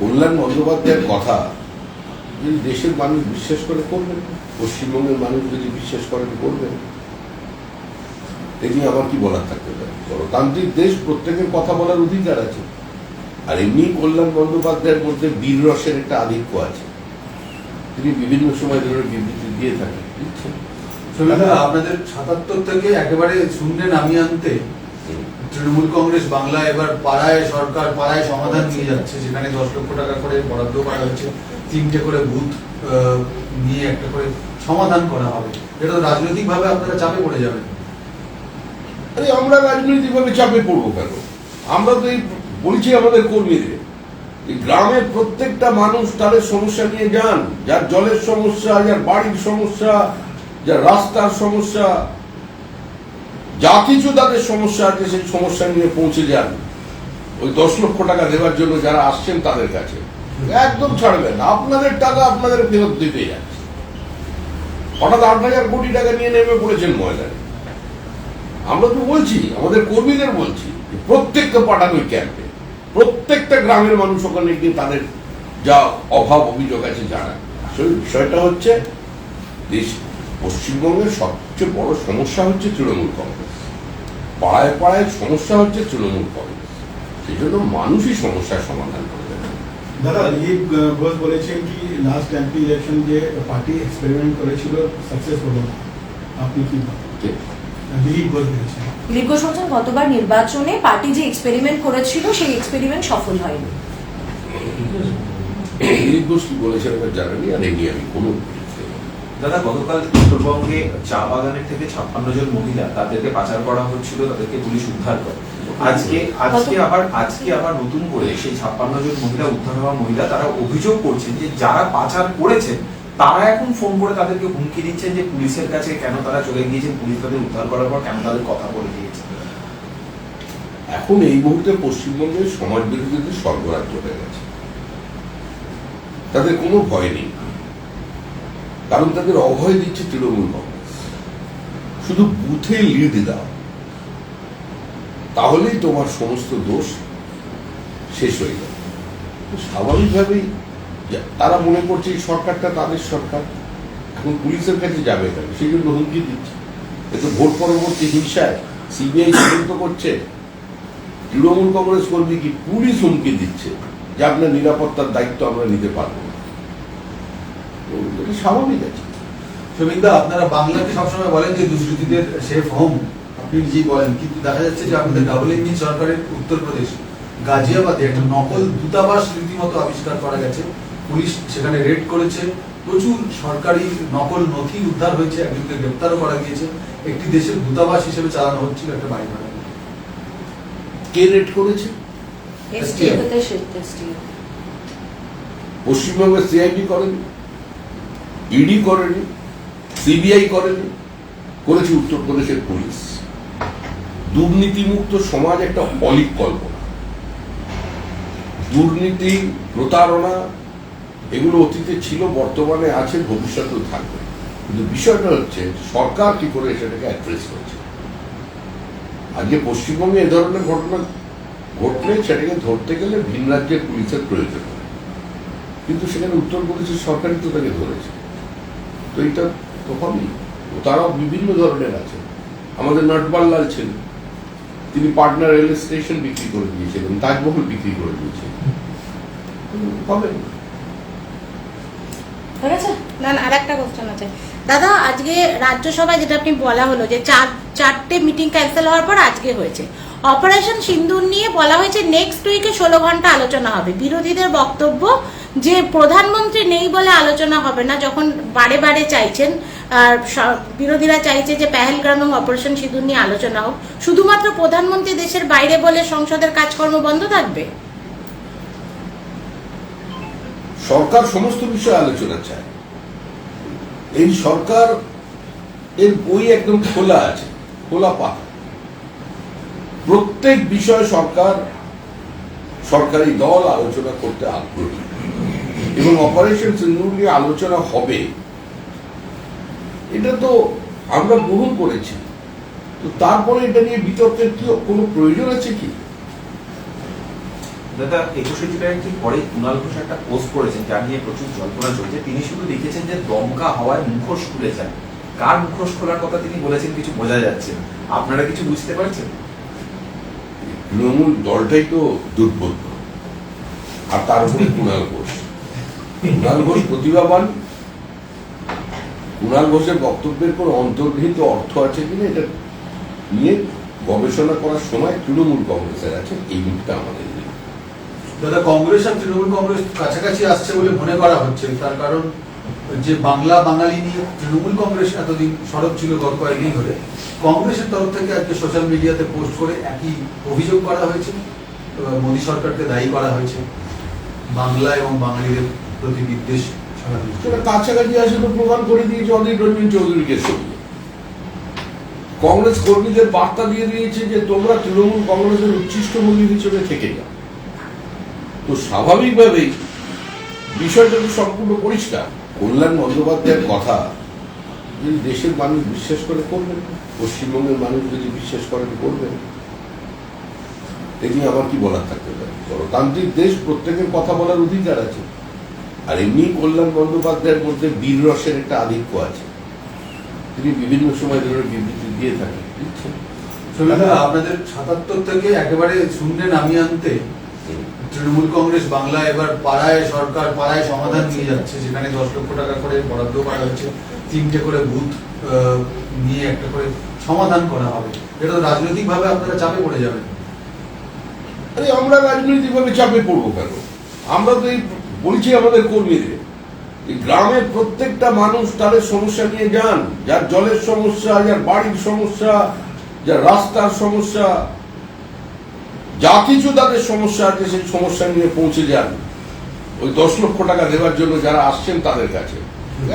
কল্যাণ বন্দ্যোপাধ্যায়ের কথা যদি দেশের মানুষ বিশ্বাস করে করবেন। পশ্চিমবঙ্গের মানুষ যদি বিশ্বাস করেন করবেন। এটি আমার কি বলার থাকতে পারে? গণতান্ত্রিক দেশ প্রত্যেকের কথা বলার অধিকার আছে। আর এমনি কল্যাণ বন্দ্যোপাধ্যায়ের মধ্যে বীর রসের একটা আধিক্য আছে। তিনি বিভিন্ন সময় ধরে বিবৃতি দিয়ে থাকেন। আপনাদের সাতাত্তর থেকে একেবারে শূন্যে নামিয়ে আনতে তৃণমূল কংগ্রেস বাংলা এবার পাড়ায় সরকার, পাড়ায় সমাধান নিয়ে যাচ্ছে সেখানে দশ লক্ষ টাকা করে বরাদ্দ করা হচ্ছে তিনটে করে বুথ নিয়ে একটা করে সমাধান করা হবে। এটা তো রাজনৈতিকভাবে আপনারা চাপে পড়ে যাবেন। আমরা রাজনৈতিকভাবে চাপে পড়ব কেন? আমরা তো এই বলছি আমাদের কর্মীদের গ্রামের প্রত্যেকটা মানুষ তাদের সমস্যা নিয়ে যান, যার জলের সমস্যা, যার বাড়ির সমস্যা, যার রাস্তার সমস্যা। যা কিছু তাদের সমস্যা আছে, সেই সমস্যা নিয়ে পৌঁছে যান। ওই দশ লক্ষ টাকা দেওয়ার জন্য যারা আসছেন তাদের কাছে। একদম ছাড়বেন আপনাদের টাকা আপনাদের ফেরত দিতে যাচ্ছে। হঠাৎ আট হাজার কোটি টাকা নিয়ে নেমে পড়েছেন ময়দানে। আমরা তো বলছি, আমাদের কর্মীদের বলছি প্রত্যেককে পাঠানো ওই ক্যাম্পে। প্রত্যেকটা গ্রামের মানুষ ওখানে গিয়ে তাদের যা অভাব অভিযোগ আছে জানা আসলে বিষয়টা হচ্ছে, দেশ পশ্চিমবঙ্গের সবচেয়ে বড় সমস্যা হচ্ছে তৃণমূল কংগ্রেস। পাড়ায় পাড়ায় সমস্যা হচ্ছে তৃণমূল কংগ্রেস। সেই জন্য মানুষই সমস্যার সমাধান করবে দাদা দিলীপ ঘোষ বলেছেন কি লাস্ট এমপি ইলেকশন যে পার্টি এক্সপেরিমেন্ট করেছিল সাকসেস হলো না। আপনি কি দিলীপ ঘোষ বলেছেন দিলীপ ঘোষ বলছেন। গতবার নির্বাচনে পার্টি যে এক্সপেরিমেন্ট করেছিল সেই এক্সপেরিমেন্ট সফল হয়নি। দিলীপ ঘোষ কি বলেছেন জানেনি আর নিয়ে আমি কোনো দাদা গতকাল উত্তরবঙ্গে চা বাগানের থেকে ছাপ্পান্ন জন মহিলা তাদেরকে পাচার করা হচ্ছিল তাদেরকে পুলিশ উদ্ধার করে। আজকে আজকে আবার আজকে আবার নতুন করে সেই ছাপ্পান্ন জন মহিলা উদ্ধার হওয়া মহিলা তারা অভিযোগ করছেন যে যারা পাচার করেছেন তারা এখন ফোন করে তাদেরকে হুমকি দিচ্ছেন যে পুলিশের কাছে কেন তারা চলে গিয়েছেন পুলিশ তাদের উদ্ধার করার পর কেন তাদের কথা বলে দিয়েছে। এখন এই মুহূর্তে পশ্চিমবঙ্গে সমাজ বিরোধীদের স্বর্গরাজ্য হয়ে গেছে। তাদের কোনো ভয় নেই। কারণ তাদের অভয় দিচ্ছে তৃণমূল কংগ্রেস। শুধু বুথে লিড দাও, তাহলেই তোমার সমস্ত দোষ শেষ হয়ে যাবে। স্বাভাবিকভাবেই তারা মনে করছে এই সরকারটা তাদের সরকার। এখন পুলিশের কাছে যাবে কেন? সেই জন্য হুমকি দিচ্ছে। এ তো ভোট পরবর্তী হিংসায় সিবিআই তদন্ত করছে। তৃণমূল কংগ্রেস কর্মী কি পুলিশ হুমকি দিচ্ছে? যে আপনার নিরাপত্তার দায়িত্ব আমরা নিতে পারব এটা স্বাভাবিক আছে? সুবিন্দা আপনারা বাংলাকে সবসময় বলেন যে দুষ্কৃতীদের সেফ হোম আপনি নিজেই বলেন। কিন্তু দেখা যাচ্ছে যে আপনাদের ডাবল ইঞ্জিন সরকারের উত্তরপ্রদেশ গাজিয়াবাদে একটা নকল দূতাবাস রীতিমতো আবিষ্কার করা গেছে। পুলিশ সেখানে রেড করেছে। প্রচুর সরকারি নকল নথি উদ্ধার হয়েছে। একজনকে গ্রেপ্তারও করা গিয়েছে। একটি দেশের দূতাবাস হিসেবে চালানো হচ্ছিল একটা বাড়ি ভাড়া। কে রেড করেছে? পশ্চিমবঙ্গের সিআইডি করেনি? ইডি করেনি, সিবিআই করেনি, করেছে উত্তরপ্রদেশের পুলিশ। দুর্নীতিমুক্ত সমাজ একটা অলিক কল্পনা। দুর্নীতি, প্রতারণা, এগুলো অতীতে ছিল, বর্তমানে আছে, ভবিষ্যতেও থাকবে। কিন্তু বিষয়টা হচ্ছে, সরকার কি করে সেটাকে অ্যাড্রেস করছে? আজকে পশ্চিমবঙ্গে এ ধরনের ঘটনা ঘটলে সেটাকে ধরতে গেলে ভিন রাজ্যের পুলিশের প্রয়োজন কিন্তু সেখানে উত্তরপ্রদেশের সরকারই তো তাকে ধরেছে। তো এটা তো হবেই। তারাও বিভিন্ন ধরনের আছে আমাদের নটবাল্লাল ছিলেন। তিনি পাটনা রেল স্টেশন বিক্রি করে দিয়েছিলেন, তাজমহল বিক্রি করে দিয়েছিলেন। হবে না কোশ্চেন আছে। দাদা, আজকে রাজ্যসভায় যেটা আপনি বলা হলো যে চার, চারটে মিটিং ক্যান্সেল হওয়ার পর আজকে হয়েছে। অপারেশন সিন্দুর নিয়ে বলা হয়েছে নেক্সট উইকে ষোলো ঘণ্টা আলোচনা হবে। বিরোধীদের বক্তব্য যে প্রধানমন্ত্রী নেই বলে আলোচনা হবে না, যখন বারে বারে চাইছেন, আর বিরোধীরা চাইছে যে পেহেলগ্রাম এবং অপারেশন সিঁদুর নিয়ে আলোচনা হোক, শুধুমাত্র প্রধানমন্ত্রী দেশের বাইরে বলে সংসদের কাজকর্ম বন্ধ থাকবে? সরকার সমস্ত বিষয়ে আলোচনা চায়। এই সরকার এর বই একদম খোলা আছে, খোলা পাতা। প্রত্যেক বিষয় সরকার, সরকারি দল আলোচনা করতে আগ্রহী। এবং অপারেশন সিন্দুর নিয়ে আলোচনা হবে। এটা তো আমরা গ্রহণ করেছি। তো তারপরে এটা নিয়ে বিতর্কের কি কোনো প্রয়োজন আছে কি? দাদা একুশে জুলাই ঠিক পরে কুণাল ঘোষ একটা পোস্ট করেছেন যা নিয়ে প্রচুর জল্পনা চলছে। তিনি শুধু লিখেছেন যে দমকা হওয়ায় মুখোশ খুলে যায়। কার মুখোশ খোলার কথা তিনি বলেছেন কিছু বোঝা যাচ্ছে না। আপনারা কিছু বুঝতে পারছেন? তৃণমূল দলটাই তো দুর্বোধ্য আর তার উপরে কুণাল ঘোষ। কুণাল ঘোষ প্রতিভাবান। কুণাল ঘোষের বক্তব্যের কোনো অন্তর্নিহিত অর্থ আছে কিনা এটা নিয়ে গবেষণা করার সময় তৃণমূল কংগ্রেসের আছে, এই মুহূর্তে আমাদের দাদা, কংগ্রেস আর তৃণমূল কংগ্রেস কাছাকাছি আসছে বলে মনে করা হচ্ছে। তার কারণ যে বাংলা বাঙালি নিয়ে তৃণমূল কংগ্রেস এতদিন সরব ছিল গত কয়েকদিন ধরে, কংগ্রেসের তরফ থেকে আজকে সোশ্যাল মিডিয়াতে পোস্ট করে একই অভিযোগ করা হয়েছে মোদী সরকারকে দায়ী করা হয়েছে। বাংলা এবং বাঙালিদের প্রতি বিদ্বেষ কাছাকাছি আসে তো প্রমাণ করে দিয়েছে অধীর রঞ্জন চৌধুরীকে। সঙ্গে কংগ্রেস কর্মীদের বার্তা দিয়ে দিয়েছে যে তোমরা তৃণমূল কংগ্রেসের উচ্ছিষ্ট মূল্য হিসেবে থেকে যাও। তো স্বাভাবিকভাবেই বিষয়টা তো সম্পূর্ণ পরিষ্কার। কল্যাণ বন্দ্যোপাধ্যায়ের কথা যদি দেশের মানুষ বিশ্বাস করে, করবেন। পশ্চিমবঙ্গের মানুষ যদি বিশ্বাস করেন, করবেন। এ নিয়ে আমার কি বলার থাকতে পারে? গণতান্ত্রিক দেশ প্রত্যেকের কথা বলার অধিকার আছে। আর এমনি কল্যাণ বন্দ্যোপাধ্যায়ের মধ্যে বীর রসের একটা আধিক্য আছে। তিনি বিভিন্ন সময় ধরে বিবৃতি দিয়ে থাকেন। আপনাদের সাতাত্তর থেকে একেবারে শূন্যে নামিয়ে আনতে তৃণমূল কংগ্রেস বাংলা এবার পাড়ায় সরকার পাড়ায় সমাধান নিয়ে যাচ্ছে যেখানে দশ লক্ষ টাকা করে বরাদ্দ করা হচ্ছে। তিনটে করে বুথ নিয়ে একটা করে সমাধান করা হবে। এটা তো রাজনৈতিকভাবে আপনারা চাপে পড়ে যাবেন। আরে আমরা রাজনৈতিকভাবে চাপে পড়ব কেন? আমরা তো এই বলছি আমাদের কর্মীদের গ্রামের প্রত্যেকটা মানুষ তাদের সমস্যা নিয়ে যান, যার জলের সমস্যা, যার বাড়ির সমস্যা, যার রাস্তার সমস্যা, যা কিছু তাদের সমস্যা আছে সেই সমস্যা নিয়ে পৌঁছে যান। ওই দশ লক্ষ টাকা দেওয়ার জন্য যারা আসছেন তাদের কাছে,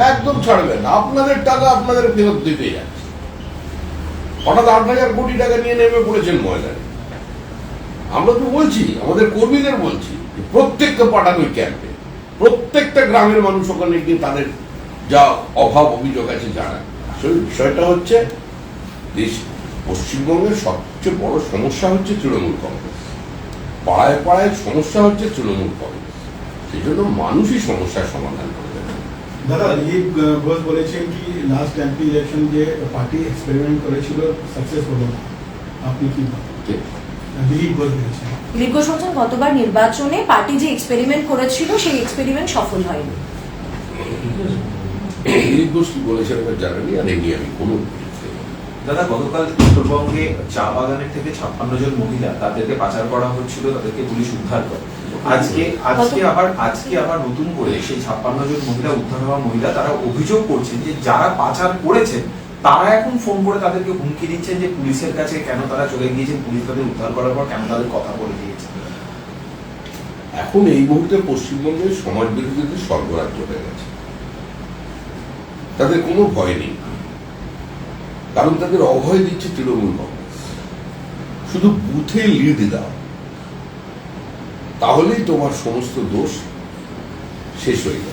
একদম ছাড়বেন আপনাদের টাকা আপনাদের ফেরত দিতে যাচ্ছে। হঠাৎ আট হাজার কোটি টাকা নিয়ে নেমে পড়েছেন ময়দানে। আমরা তো বলছি, আমাদের কর্মীদের বলছি, যে প্রত্যেকটা পাঠানো ক্যাম্পে। প্রত্যেকটা গ্রামের মানুষ ওখানে গিয়ে তাদের যা অভাব অভিযোগ আছে জানান আসলে বিষয়টা হচ্ছে দেশ পশ্চিমবঙ্গের সবচেয়ে বড় সমস্যা হচ্ছে তৃণমূল কংগ্রেস। পাড়ায় পাড়ায় সমস্যা হচ্ছে তৃণমূল কংগ্রেস। সেই জন্য মানুষই সমস্যার সমাধান করবে দাদা দিলীপ ঘোষ বলেছেন কি লাস্ট এমপি ইলেকশন যে পার্টি এক্সপেরিমেন্ট করেছিল সাকসেস হলো আপনি কি? দিলীপ ঘোষ বলেছেন। ঘোষ গতবার নির্বাচনে পার্টি যে এক্সপেরিমেন্ট করেছিল সেই এক্সপেরিমেন্ট সফল হয়নি। দিলীপ কি বলেছেন এবার জানেনি আর এই আমি কোনো দাদা গতকাল উত্তরবঙ্গে চা বাগানের থেকে ছাপ্পান্ন জন মহিলা তাদেরকে পাচার করা হচ্ছিল তাদেরকে পুলিশ উদ্ধার করে। আজকে আজকে আবার আজকে আবার নতুন করে সেই ছাপ্পান্ন জন মহিলা উদ্ধার হওয়া মহিলা তারা অভিযোগ করছেন যে যারা পাচার করেছেন তারা এখন ফোন করে তাদেরকে হুমকি দিচ্ছেন যে পুলিশের কাছে কেন তারা চলে গিয়েছেন, পুলিশ তাদের উদ্ধার করার পর কেন তাদের কথা বলে দিয়েছে এখন এই মুহূর্তে পশ্চিমবঙ্গে সমাজ বিরোধীদের স্বর্গরাজ্য হয়ে গেছে। তাদের কোনো ভয় নেই। কারণ তাদের অভয় দিচ্ছে তৃণমূল কংগ্রেস। শুধু বুথে লিড দাও, তাহলেই তোমার সমস্ত দোষ শেষ হয়ে যাবে।